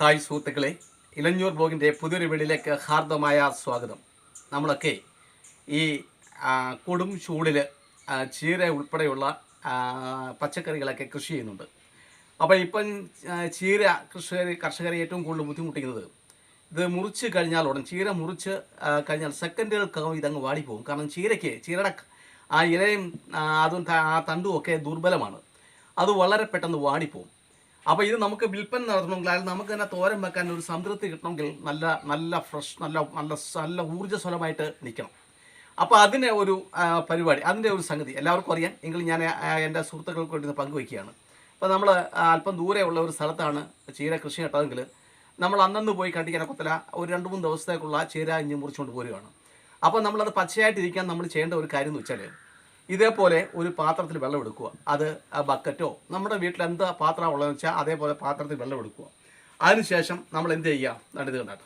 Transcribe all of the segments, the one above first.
Hi സുഹൃത്തുക്കളെ ഇലഞ്ഞൂർ ബ്ലോഗിന്റെ പുതിയൊരു വീടിലേക്ക് ഹാർദമായ സ്വാഗതം. നമ്മളൊക്കെ ഈ കൊടും ചൂടിൽ ചീര ഉൾപ്പെടെയുള്ള പച്ചക്കറികളൊക്കെ കൃഷി ചെയ്യുന്നുണ്ട്. അപ്പോൾ ഇപ്പം ചീര കർഷകർ കർഷകരെ ഏറ്റവും കൂടുതൽ ബുദ്ധിമുട്ടിക്കുന്നത് ഇത് മുറിച്ച് കഴിഞ്ഞാൽ ഉടൻ ചീര മുറിച്ച് കഴിഞ്ഞാൽ സെക്കൻഡുകൾക്കകം ഇതങ്ങ് വാടിപ്പോകും. കാരണം ചീരയ്ക്ക് ചീരയുടെ ആ ഇലയും അതും ആ തണ്ടും ഒക്കെ ദുർബലമാണ്. അത് വളരെ പെട്ടെന്ന് വാടിപ്പോകും. അപ്പോൾ ഇത് നമുക്ക് വിൽപ്പന നടത്തണമെങ്കിൽ അല്ലെങ്കിൽ നമുക്ക് തന്നെ തോരൻ വെക്കാൻ ഒരു സംതൃപ്തി കിട്ടണമെങ്കിൽ നല്ല നല്ല ഫ്രഷ് നല്ല നല്ല നല്ല ഊർജസ്വലമായിട്ട് നിൽക്കണം. അപ്പോൾ അതിന്റെ ഒരു പരിപാടി അതിന്റെ ഒരു സംഗതി എല്ലാവർക്കും അറിയാം എങ്കിൽ ഞാൻ എന്റെ സുഹൃത്തുക്കൾക്ക് വേണ്ടി പങ്കുവയ്ക്കുകയാണ്. അപ്പോൾ നമ്മൾ അല്പം ദൂരെയുള്ള ഒരു സ്ഥലത്താണ് ചീര കൃഷി നട്ടതെങ്കിൽ നമ്മൾ അന്നന്ന് പോയി കണ്ടിക്കാൻ കൊത്തല ഒരു രണ്ട് മൂന്ന് ദിവസത്തേക്കുള്ള ചീര ഇഞ്ഞ് മുറിച്ചുകൊണ്ട് പോരുകയാണ്. അപ്പോൾ നമ്മളത് പച്ചയായിട്ടിരിക്കാൻ നമ്മൾ ചെയ്യേണ്ട ഒരു കാര്യം എന്ന് വെച്ചാൽ ഇതേപോലെ ഒരു പാത്രത്തിൽ വെള്ളം എടുക്കുക. അത് ആ ബക്കറ്റോ നമ്മുടെ വീട്ടിൽ എന്താ പാത്രമാണ് ഉള്ളതെന്ന് വെച്ചാൽ അതേപോലെ പാത്രത്തിൽ വെള്ളം എടുക്കുക. അതിനുശേഷം നമ്മൾ എന്ത് ചെയ്യുക? നടുത് കണ്ടാട്ട്.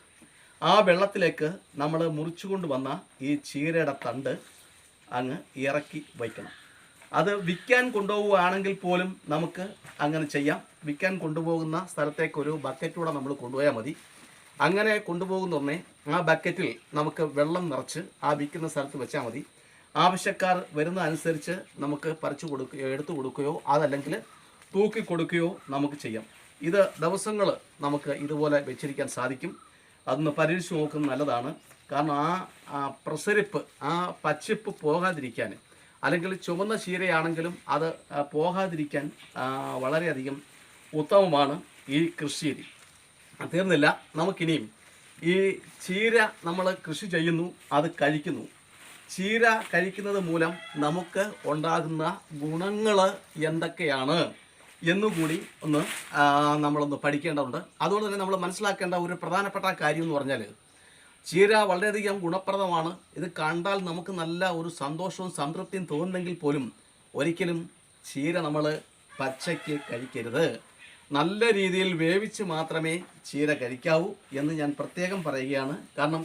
ആ വെള്ളത്തിലേക്ക് നമ്മൾ മുറിച്ചുകൊണ്ട് വന്ന ഈ ചീരയുടെ തണ്ട് അങ്ങ് ഇറക്കി വയ്ക്കണം. അത് വിൽക്കാൻ കൊണ്ടുപോവുകയാണെങ്കിൽ പോലും നമുക്ക് അങ്ങനെ ചെയ്യാം. വിൽക്കാൻ കൊണ്ടുപോകുന്ന സ്ഥലത്തേക്ക് ഒരു ബക്കറ്റൂടെ നമ്മൾ കൊണ്ടുപോയാൽ മതി. അങ്ങനെ കൊണ്ടുപോകുന്ന ആ ബക്കറ്റിൽ നമുക്ക് വെള്ളം നിറച്ച് ആ വിൽക്കുന്ന സ്ഥലത്ത് വെച്ചാൽ മതി. ആവശ്യക്കാർ വരുന്ന അനുസരിച്ച് നമുക്ക് പറിച്ചു കൊടുക്കുകയോ എടുത്തു കൊടുക്കുകയോ അതല്ലെങ്കിൽ തൂക്കി കൊടുക്കുകയോ നമുക്ക് ചെയ്യാം. ഇത് ദിവസങ്ങൾ നമുക്ക് ഇതുപോലെ വെച്ചിരിക്കാൻ സാധിക്കും. അതൊന്ന് പരീക്ഷിച്ച് നോക്കുന്നത് നല്ലതാണ്. കാരണം ആ പ്രസരിപ്പ് ആ പച്ചിപ്പ് പോകാതിരിക്കാൻ അല്ലെങ്കിൽ ചുവന്ന ചീരയാണെങ്കിലും അത് പോകാതിരിക്കാൻ വളരെയധികം ഉത്തമമാണ് ഈ കൃഷിയിൽ തീർന്നില്ല. നമുക്കിനിയും ഈ ചീര നമ്മൾ കൃഷി ചെയ്യുന്നു അത് കഴിക്കുന്നു. ചീര കഴിക്കുന്നത് മൂലം നമുക്ക് ഉണ്ടാകുന്ന ഗുണങ്ങൾ എന്തൊക്കെയാണ് എന്നുകൂടി ഒന്ന് നമ്മളൊന്ന് പഠിക്കേണ്ടതുണ്ട്. അതുകൊണ്ട് തന്നെ നമ്മൾ മനസ്സിലാക്കേണ്ട ഒരു പ്രധാനപ്പെട്ട കാര്യം എന്ന് പറഞ്ഞാൽ ചീര വളരെയധികം ഗുണപ്രദമാണ്. ഇത് കണ്ടാൽ നമുക്ക് നല്ല ഒരു സന്തോഷവും സംതൃപ്തിയും തോന്നുന്നെങ്കിൽ പോലും ഒരിക്കലും ചീര നമ്മൾ പച്ചയ്ക്ക് കഴിക്കരുത്. നല്ല രീതിയിൽ വേവിച്ച് മാത്രമേ ചീര കഴിക്കാവൂ എന്ന് ഞാൻ പ്രത്യേകം പറയുകയാണ്. കാരണം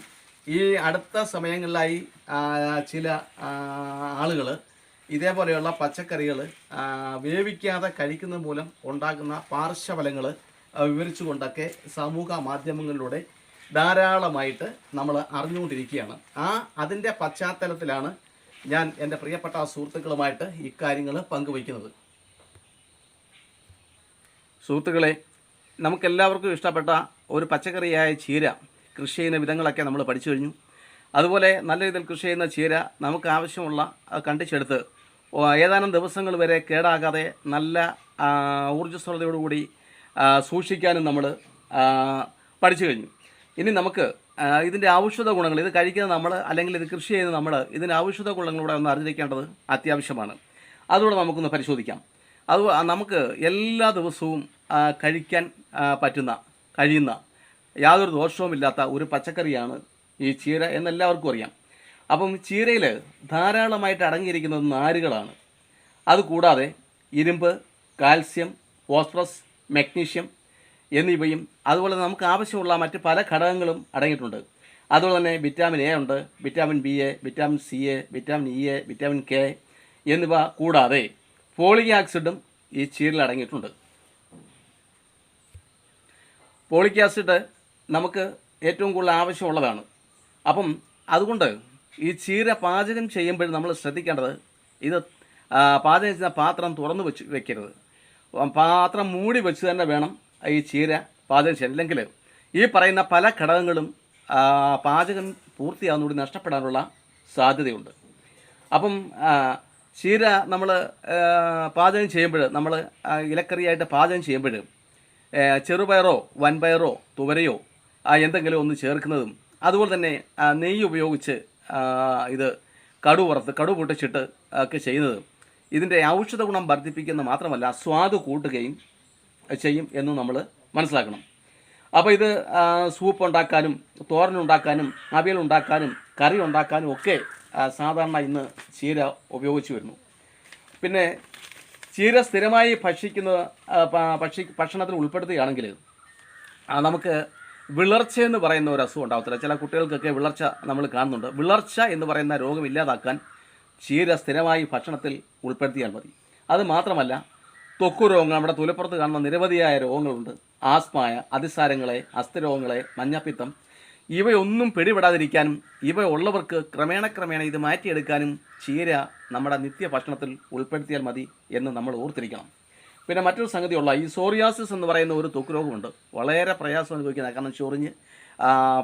ഈ അടുത്ത സമയങ്ങളിലായി ചില ആളുകൾ ഇതേപോലെയുള്ള പച്ചക്കറികൾ വേവിക്കാതെ കഴിക്കുന്നത് മൂലം ഉണ്ടാകുന്ന പാർശ്വഫലങ്ങൾ വിവരിച്ചുകൊണ്ടൊക്കെ സമൂഹ മാധ്യമങ്ങളിലൂടെ ധാരാളമായിട്ട് നമ്മൾ അറിഞ്ഞുകൊണ്ടിരിക്കുകയാണ്. ആ അതിന്റെ പശ്ചാത്തലത്തിലാണ് ഞാൻ എന്റെ പ്രിയപ്പെട്ട സുഹൃത്തുക്കളുമായിട്ട് ഇക്കാര്യങ്ങൾ പങ്കുവയ്ക്കുന്നത്. സുഹൃത്തുക്കളെ നമുക്കെല്ലാവർക്കും ഇഷ്ടപ്പെട്ട ഒരു പച്ചക്കറിയായ ചീര. കൃഷി ചെയ്യുന്ന വിധങ്ങളൊക്കെ നമ്മൾ പഠിച്ചു കഴിഞ്ഞു. അതുപോലെ നല്ല രീതിയിൽ കൃഷി ചെയ്യുന്ന ചീര നമുക്ക് ആവശ്യമുള്ള കണ്ടിച്ചെടുത്ത് ഏതാനും ദിവസങ്ങൾ വരെ കേടാകാതെ നല്ല ഊർജസ്വലതയോടുകൂടി സൂക്ഷിക്കാനും നമ്മൾ പഠിച്ചു കഴിഞ്ഞു. ഇനി നമുക്ക് ഇതിന്റെ ഔഷധ ഗുണങ്ങൾ ഇത് കഴിക്കുന്ന നമ്മൾ അല്ലെങ്കിൽ ഇത് കൃഷി ചെയ്യുന്ന നമ്മൾ ഇതിന്റെ ഔഷധ ഗുണങ്ങളൂടെ ഒന്ന് അറിഞ്ഞിരിക്കേണ്ടത് അത്യാവശ്യമാണ്. അതുകൂടെ നമുക്കൊന്ന് പരിശോധിക്കാം. അത് നമുക്ക് എല്ലാ ദിവസവും കഴിക്കാൻ പറ്റുന്ന കഴിയുന്ന യാതൊരു ദോഷവുമില്ലാത്ത ഒരു പച്ചക്കറിയാണ് ഈ ചീര എന്നെല്ലാവർക്കും അറിയാം. അപ്പം ചീരയിൽ ധാരാളമായിട്ട് അടങ്ങിയിരിക്കുന്നത് നാരുകളാണ്. അതുകൂടാതെ ഇരുമ്പ് കാൽസ്യം ഫോസ്ഫറസ് മഗ്നീഷ്യം എന്നിവയും അതുപോലെ നമുക്ക് ആവശ്യമുള്ള മറ്റ് പല ഘടകങ്ങളും അടങ്ങിയിട്ടുണ്ട്. അതുപോലെ തന്നെ വിറ്റാമിൻ എ ഉണ്ട് വിറ്റാമിൻ ബി എ വിറ്റാമിൻ സി എ വിറ്റാമിൻ ഇ എ വിറ്റാമിൻ കെ എന്നിവ കൂടാതെ ഫോളിക് ആസിഡും ഈ ചീരയിൽ അടങ്ങിയിട്ടുണ്ട്. ഫോളിക് ആസിഡ് നമുക്ക് ഏറ്റവും കൂടുതൽ ആവശ്യമുള്ളതാണ്. അപ്പം അതുകൊണ്ട് ഈ ചീര പാചകം ചെയ്യുമ്പോൾ നമ്മൾ ശ്രദ്ധിക്കേണ്ടത് ഇത് പാചകം ചെയ്യുന്ന പാത്രം തുറന്നു വെച്ച് വെക്കരുത്. പാത്രം മൂടി വെച്ച് തന്നെ വേണം ഈ ചീര പാചകം ചെയ്യാൻ. അല്ലെങ്കിൽ ഈ പറയുന്ന പല ഘടകങ്ങളും പാചകം പൂർത്തിയാകുന്നതോടെ നഷ്ടപ്പെടാനുള്ള സാധ്യതയുണ്ട്. അപ്പം ചീര നമ്മൾ പാചകം ചെയ്യുമ്പോൾ നമ്മൾ ഇലക്കറിയായിട്ട് പാചകം ചെയ്യുമ്പോൾ ചെറുപയറോ വൻപയറോ തുവരയോ എന്തെങ്കിലും ഒന്ന് ചേർക്കുന്നതും. അതുപോലെ തന്നെ നെയ്യ് ഉപയോഗിച്ച് ഇത് കടു വറുത്ത് കടു പൊട്ടിച്ചിട്ട് ഒക്കെ ചെയ്യുന്നത്. ഇതിന്റെ ഔഷധ ഗുണം വർദ്ധിപ്പിക്കുന്ന മാത്രമല്ല സ്വാദ് കൂട്ടുകയും ചെയ്യും എന്ന് നമ്മൾ മനസ്സിലാക്കണം. അപ്പോൾ ഇത് സൂപ്പ് ഉണ്ടാക്കാനും തോരൻ ഉണ്ടാക്കാനും അവിയൽ ഉണ്ടാക്കാനും കറി ഉണ്ടാക്കാനും ഒക്കെ സാധാരണ ഇന്ന് ചീര ഉപയോഗിച്ച് വരുന്നു. പിന്നെ ചീര സ്ഥിരമായി ഭക്ഷിക്കുന്ന ഭക്ഷി ഭക്ഷണത്തിൽ ഉൾപ്പെടുത്തുകയാണെങ്കിൽ നമുക്ക് വിളർച്ച എന്ന് പറയുന്ന ഒരു അസുഖം ഉണ്ടാകത്തില്ല ചില കുട്ടികൾക്കൊക്കെ വിളർച്ച നമ്മൾ കാണുന്നുണ്ട്. വിളർച്ച എന്ന് പറയുന്ന രോഗം ഇല്ലാതാക്കാൻ ചീര സ്ഥിരമായി ഭക്ഷണത്തിൽ ഉൾപ്പെടുത്തിയാൽ മതി. അത് മാത്രമല്ല തൊക്കു രോഗങ്ങൾ നമ്മുടെ തൊലിപ്പുറത്ത് കാണുന്ന നിരവധിയായ രോഗങ്ങളുണ്ട്. ആസ്മായ അതിസാരങ്ങളെ അസ്ഥിരോഗങ്ങളെ മഞ്ഞപ്പിത്തം ഇവയൊന്നും പിടിപെടാതിരിക്കാനും ഇവ ഉള്ളവർക്ക് ക്രമേണ ക്രമേണ ഇത് മാറ്റിയെടുക്കാനും ചീര നമ്മുടെ നിത്യ ഭക്ഷണത്തിൽ ഉൾപ്പെടുത്തിയാൽ മതി എന്ന് നമ്മൾ ഓർത്തിരിക്കണം. പിന്നെ മറ്റൊരു സംഗതിയുള്ള ഈ സോറിയാസിസ് എന്ന് പറയുന്ന ഒരു ത്വക്ക് രോഗമുണ്ട്. വളരെ പ്രയാസം അനുഭവിക്കുന്ന കാരണം ചൊറിഞ്ഞ്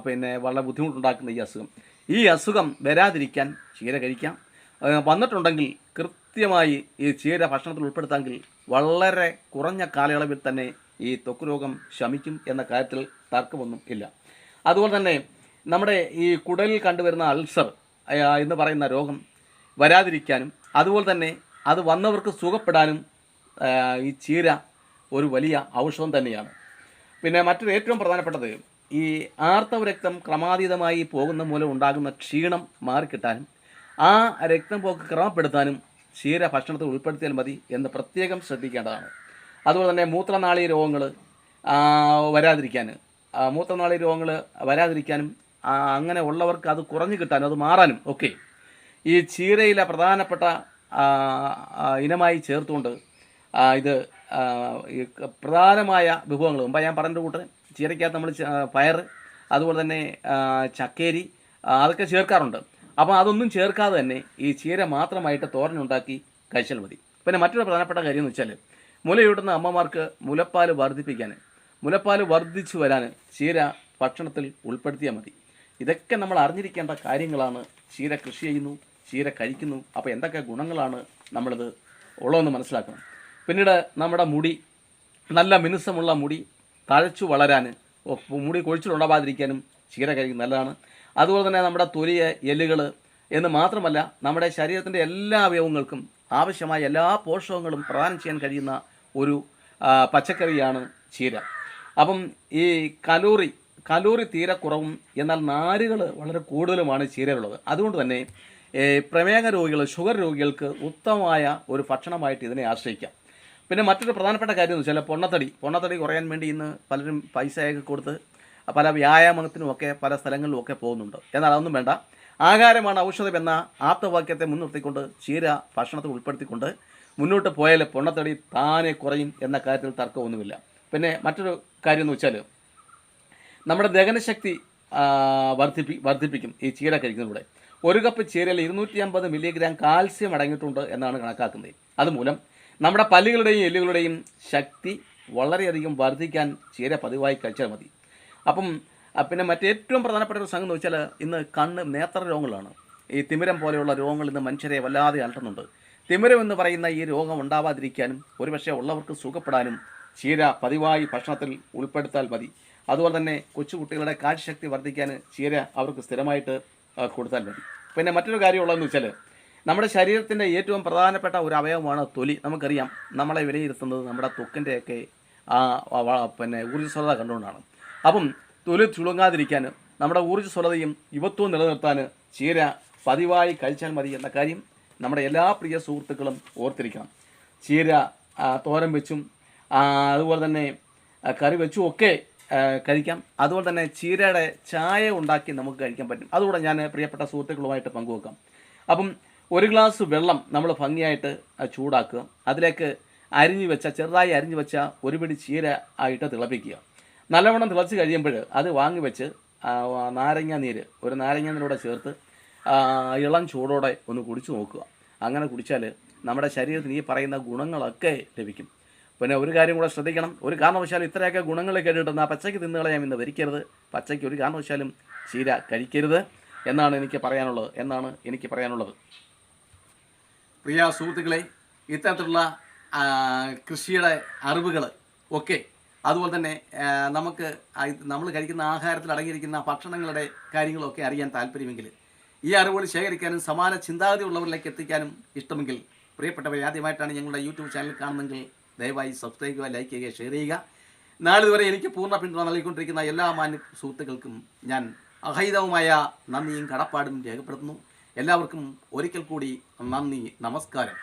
പിന്നെ വളരെ ബുദ്ധിമുട്ടുണ്ടാക്കുന്ന ഈ അസുഖം. ഈ അസുഖം വരാതിരിക്കാൻ ചീര കഴിക്കാം. വന്നിട്ടുണ്ടെങ്കിൽ കൃത്യമായി ഈ ചീര ഭക്ഷണത്തിൽ ഉൾപ്പെടുത്താമെങ്കിൽ വളരെ കുറഞ്ഞ കാലയളവിൽ തന്നെ ഈ ത്വക്ക് രോഗം ശമിക്കും എന്ന കാര്യത്തിൽ തർക്കമൊന്നും ഇല്ല. അതുപോലെ തന്നെ നമ്മുടെ ഈ കുടലിൽ കണ്ടുവരുന്ന അൾസർ എന്ന് പറയുന്ന രോഗം വരാതിരിക്കാനും അതുപോലെ തന്നെ അത് വന്നവർക്ക് സുഖപ്പെടാനും ഈ ചീര ഒരു വലിയ ഔഷധം തന്നെയാണ്. പിന്നെ മറ്റൊരു ഏറ്റവും പ്രധാനപ്പെട്ടത് ഈ ആർത്തവ രക്തം ക്രമാതീതമായി പോകുന്ന മൂലം ഉണ്ടാകുന്ന ക്ഷീണം മാറിക്കിട്ടാനും ആ രക്തം പോക്ക് ക്രമപ്പെടുത്താനും ചീര ഭക്ഷണത്തിൽ ഉൾപ്പെടുത്തിയാൽ മതി എന്ന് പ്രത്യേകം ശ്രദ്ധിക്കേണ്ടതാണ്. അതുപോലെ തന്നെ മൂത്രനാളി രോഗങ്ങൾ വരാതിരിക്കാൻ മൂത്രനാളി രോഗങ്ങൾ വരാതിരിക്കാനും അങ്ങനെ ഉള്ളവർക്ക് അത് കുറഞ്ഞു കിട്ടാനും അത് മാറാനും ഒക്കെ ഈ ചീരയിലെ പ്രധാനപ്പെട്ട ഇനമായി ചേർത്തുകൊണ്ട് ഇത് പ്രധാനമായ വിഭവങ്ങൾ. മുമ്പ് ഞാൻ പറഞ്ഞ കൂട്ട് ചീരയ്ക്കകത്ത് നമ്മൾ പയർ അതുപോലെ തന്നെ ചക്കേരി അതൊക്കെ ചേർക്കാറുണ്ട്. അപ്പോൾ അതൊന്നും ചേർക്കാതെ തന്നെ ഈ ചീര മാത്രമായിട്ട് തോരനുണ്ടാക്കി കഴിച്ചാൽ മതി. പിന്നെ മറ്റൊരു പ്രധാനപ്പെട്ട കാര്യം എന്ന് വെച്ചാൽ മുലയൂട്ടുന്ന അമ്മമാർക്ക് മുലപ്പാൽ വർദ്ധിപ്പിക്കാൻ മുലപ്പാൽ വർദ്ധിച്ചു വരാൻ ചീര ഭക്ഷണത്തിൽ ഉൾപ്പെടുത്തിയാൽ മതി. ഇതൊക്കെ നമ്മൾ അറിഞ്ഞിരിക്കേണ്ട കാര്യങ്ങളാണ്. ചീര കൃഷി ചെയ്യുന്നു ചീര കഴിക്കുന്നു. അപ്പോൾ എന്തൊക്കെ ഗുണങ്ങളാണ് നമ്മളിത് ഉള്ളതെന്ന് മനസ്സിലാക്കണം. പിന്നീട് നമ്മുടെ മുടി നല്ല മിനുസമുള്ള മുടി തഴച്ചു വളരാൻ മുടി കൊഴിച്ചിലുണ്ടാവാതിരിക്കാനും കഴിക്കുന്നത് നല്ലതാണ്. അതുപോലെ തന്നെ നമ്മുടെ തൊലിയ എല്ലുകൾ എന്ന് മാത്രമല്ല നമ്മുടെ ശരീരത്തിന്റെ എല്ലാ അവയവങ്ങൾക്കും ആവശ്യമായ എല്ലാ പോഷകങ്ങളും പ്രദാനം ചെയ്യാൻ കഴിയുന്ന ഒരു പച്ചക്കറിയാണ് ചീര. അപ്പം ഈ കലോറി കലോറി തീരെ കുറവും എന്നാൽ നാരുകൾ വളരെ കൂടുതലുമാണ് ചീരയിലുള്ളത്. അതുകൊണ്ട് തന്നെ പ്രമേഹ രോഗികൾ ഷുഗർ രോഗികൾക്ക് ഉത്തമമായ ഒരു ഭക്ഷണമായിട്ട് ഇതിനെ ആശ്രയിക്കാം. പിന്നെ മറ്റൊരു പ്രധാനപ്പെട്ട കാര്യം എന്ന് വെച്ചാൽ പൊണ്ണത്തടി. പൊണ്ണത്തടി കുറയാൻ വേണ്ടി ഇന്ന് പലരും പൈസയൊക്കെ കൊടുത്ത് പല വ്യായാമത്തിനുമൊക്കെ പല സ്ഥലങ്ങളിലുമൊക്കെ പോകുന്നുണ്ട്. എന്നാൽ അതൊന്നും വേണ്ട. ആഹാരമാണ് ഔഷധം എന്ന ആപ്തവാക്യത്തെ മുൻനിർത്തിക്കൊണ്ട് ചീര ഭക്ഷണത്തിൽ ഉൾപ്പെടുത്തിക്കൊണ്ട് മുന്നോട്ട് പോയാൽ പൊണ്ണത്തടി താനെ കുറയും എന്ന കാര്യത്തിൽ തർക്കമൊന്നുമില്ല. പിന്നെ മറ്റൊരു കാര്യം എന്ന് വെച്ചാൽ നമ്മുടെ ദഹനശക്തി വർദ്ധിപ്പി വർദ്ധിപ്പിക്കും ഈ ചീര കഴിക്കുന്നതിലൂടെ. ഒരു കപ്പ് ചീരയിൽ ഇരുന്നൂറ്റി അമ്പത് മില്ലിഗ്രാം കാൽസ്യം അടങ്ങിയിട്ടുണ്ട് എന്നാണ് കണക്കാക്കുന്നത്. അതുമൂലം നമ്മുടെ പല്ലുകളുടെയും എല്ലുകളുടെയും ശക്തി വളരെയധികം വർദ്ധിക്കാൻ ചീര പതിവായി കഴിച്ചാൽ മതി. അപ്പം പിന്നെ മറ്റേറ്റവും പ്രധാനപ്പെട്ട ഒരു സംഘം എന്ന് വെച്ചാൽ ഇന്ന് കണ്ണ് നേത്ര രോഗങ്ങളാണ്. ഈ തിമിരം പോലെയുള്ള രോഗങ്ങൾ ഇന്ന് മനുഷ്യരെ വല്ലാതെ അലട്ടുന്നുണ്ട്. തിമിരം എന്ന് പറയുന്ന ഈ രോഗം ഉണ്ടാവാതിരിക്കാനും ഒരുപക്ഷെ ഉള്ളവർക്ക് സുഖപ്പെടാനും ചീര പതിവായി ഭക്ഷണത്തിൽ ഉൾപ്പെടുത്താൽ മതി. അതുപോലെ തന്നെ കൊച്ചുകുട്ടികളുടെ കാഴ്ചശക്തി വർദ്ധിക്കാൻ ചീര അവർക്ക് സ്ഥിരമായിട്ട് കൊടുത്താൽ മതി. പിന്നെ മറ്റൊരു കാര്യമുള്ളതെന്ന് വെച്ചാൽ നമ്മുടെ ശരീരത്തിന്റെ ഏറ്റവും പ്രധാനപ്പെട്ട ഒരു അവയവമാണ് തൊലി. നമുക്കറിയാം നമ്മളെ വിലയിരുത്തുന്നത് നമ്മുടെ തൊക്കിന്റെയൊക്കെ പിന്നെ ഊർജസ്വലത കണ്ടുകൊണ്ടാണ്. അപ്പം തൊലി ചുളുങ്ങാതിരിക്കാൻ നമ്മുടെ ഊർജസ്വലതയും യുവത്വവും നിലനിർത്താൻ ചീര പതിവായി കഴിച്ചാൽ മതി എന്ന കാര്യം നമ്മുടെ എല്ലാ പ്രിയ സുഹൃത്തുക്കളും ഓർത്തിരിക്കണം. ചീര തോരൻ വെച്ചും അതുപോലെ തന്നെ കറി വെച്ചും ഒക്കെ കഴിക്കാം. അതുപോലെ തന്നെ ചീരയുടെ ചായ ഉണ്ടാക്കി നമുക്ക് കഴിക്കാൻ പറ്റും. അതുകൂടെ ഞാൻ പ്രിയപ്പെട്ട സുഹൃത്തുക്കളുമായിട്ട് പങ്കുവെക്കാം. അപ്പം ഒരു ഗ്ലാസ് വെള്ളം നമ്മൾ ഭംഗിയായിട്ട് ചൂടാക്കുക. അതിലേക്ക് അരിഞ്ഞു വെച്ച ചെറുതായി അരിഞ്ഞു വെച്ച ഒരു പിടി ചീര ആയിട്ട് തിളപ്പിക്കുക. നല്ലവണ്ണം തിളച്ച് കഴിയുമ്പോൾ അത് വാങ്ങി വെച്ച് നാരങ്ങ നീര് ഒരു നാരങ്ങ നീരോടെ ചേർത്ത് ഇളം ചൂടോടെ ഒന്ന് കുടിച്ചു നോക്കുക. അങ്ങനെ കുടിച്ചാൽ നമ്മുടെ ശരീരത്തിന് ഈ പറയുന്ന ഗുണങ്ങളൊക്കെ ലഭിക്കും. പിന്നെ ഒരു കാര്യം കൂടെ ശ്രദ്ധിക്കണം. ഒരു കാരണവശാലും ഇത്രയൊക്കെ ഗുണങ്ങൾ കേട്ടിട്ടുന്ന ആ പച്ചയ്ക്ക് തിന്നുകളയാൻ ഇന്ന് വരിക്കരുത്. പച്ചയ്ക്ക് ഒരു കാരണവശാലും ചീര കഴിക്കരുത് എന്നാണ് എനിക്ക് പറയാനുള്ളത്. എന്നാണ് എനിക്ക് പറയാനുള്ളത്. പ്രിയ സുഹൃത്തുക്കളെ ഇത്തരത്തിലുള്ള കൃഷിയുടെ അറിവുകൾ ഒക്കെ അതുപോലെ തന്നെ നമുക്ക് നമ്മൾ കഴിക്കുന്ന ആഹാരത്തിൽ അടങ്ങിയിരിക്കുന്ന ഭക്ഷണങ്ങളുടെ കാര്യങ്ങളൊക്കെ അറിയാൻ താല്പര്യമെങ്കിൽ ഈ അറിവുകൾ ശേഖരിക്കാനും സമാന ചിന്താഗതി ഉള്ളവരിലേക്ക് എത്തിക്കാനും ഇഷ്ടമെങ്കിൽ പ്രിയപ്പെട്ടവരെ ആദ്യമായിട്ടാണ് ഞങ്ങളുടെ യൂട്യൂബ് ചാനൽ കാണുന്നെങ്കിൽ ദയവായി സബ്സ്ക്രൈബ് ചെയ്യുക ലൈക്ക് ചെയ്യുക ഷെയർ ചെയ്യുക. നാളിതുവരെ എനിക്ക് പൂർണ പിന്തുണ നൽകിക്കൊണ്ടിരിക്കുന്ന എല്ലാ മാന്യ സുഹൃത്തുക്കൾക്കും ഞാൻ അഹൈതവുമായ നന്ദിയും കടപ്പാടും രേഖപ്പെടുത്തുന്നു. എല്ലാവർക്കും ഒരിക്കൽ കൂടി നന്ദി നമസ്കാരം.